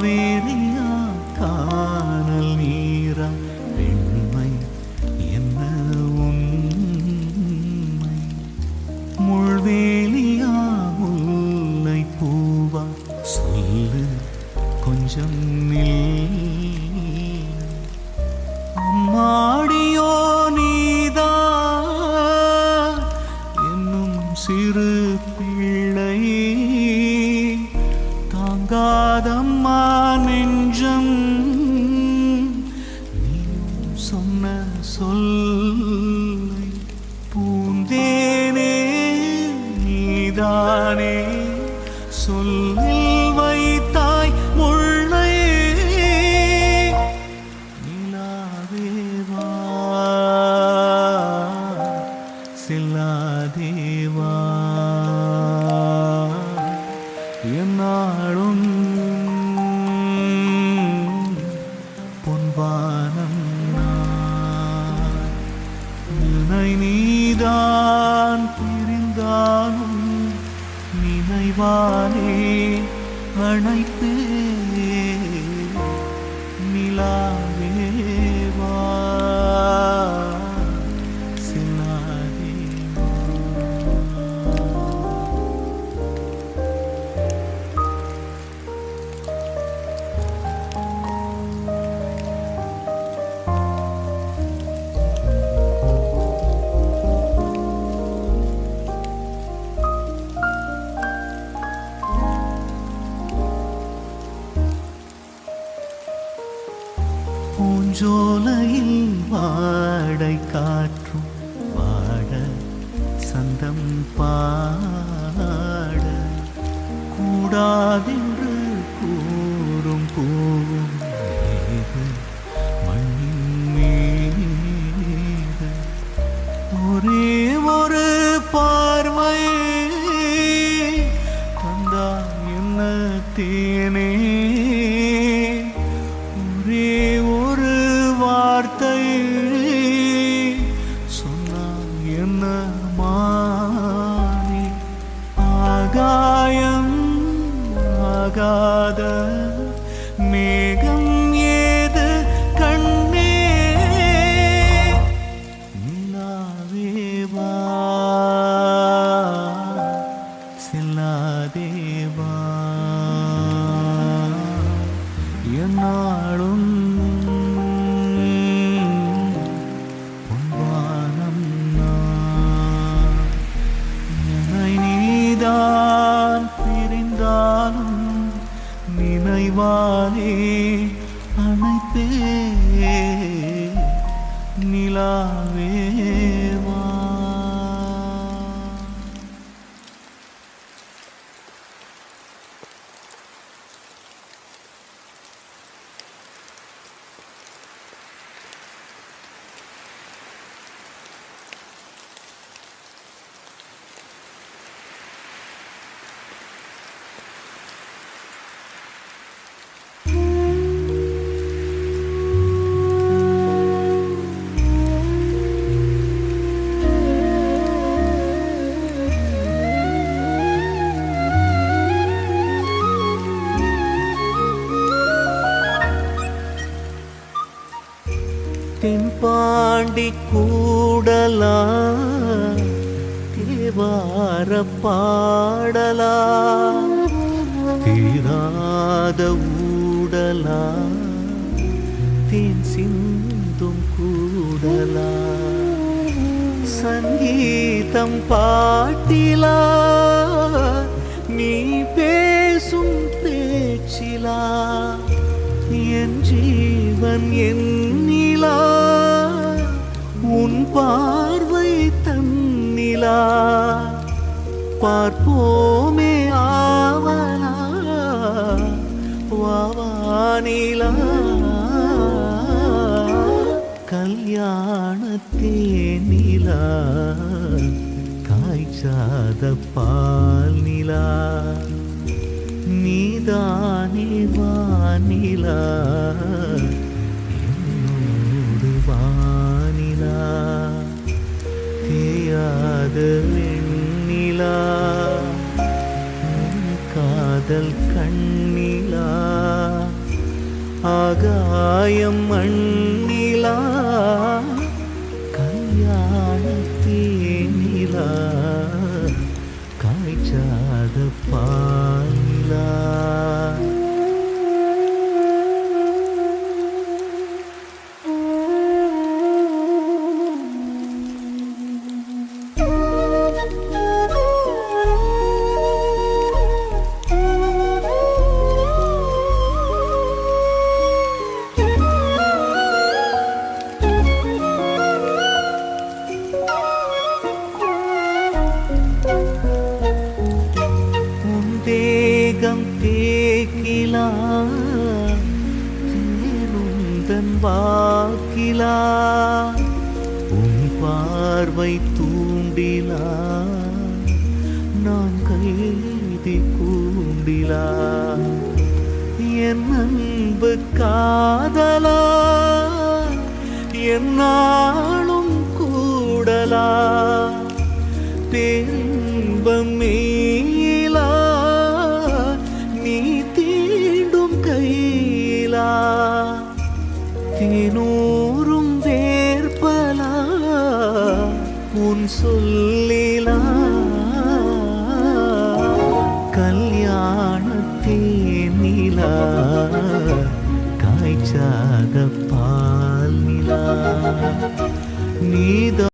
காவேரியா காணல் நீரா பெண்மை என்ன உண்மை? முள்வேலியா முல்லை பூவா? சொல்லு கொஞ்சம் நில். அம்மாடியோ நீதா? என்னும் சிறு பிள்ளை. தாங்காதம் நீதானே. சொல்லில் வைத்தாய் முள்ளை நிலாதேவா செல்லாதேவா என்னாலும் பொன்வானம் நான் நீதான் நினைவானே அணைத்து. நிலா பூஞ்சோலையில் வாடை காற்றும் வாட சந்தம் பாட. கூடாதென்று கூறும் போகும் மண்ணின் மீது ஒரே ஒரு பார்வை தந்தா என்ன தேனே? காயம் ஆகாத நிலாவேவா தென்பாண்டி கூடலா தேவார பாடலா தீராத ஊடலா தேன் சிந்தும் கூடலா. சங்கீதம் பாட்டிலா நீ பேசும் பேச்சிலா என் ஜீவன் என் பார்வை தன்னிலா. பார்ப்போமே ஆவலா. வாவானிலா. கல்யாணத்தேனிலா. காய்ச்சாத பால் நிலா நீதானே வானிலா. தேயாத வெண்ணிலா காதல் கண்ணிலா. ஆகாயம் மண்ணிலா தேக்கிலா தேருந்தன் வாக்கிலா உன் பார்வை தூண்டிலா நான் கைதி கூண்டிலா. என் அன்பு காதலா என்னாலும் கூடலா. பேரின்பம் வேலா கல்யாணத்தே நிலா காய்ச்சாத பால் நிலா. நீதான்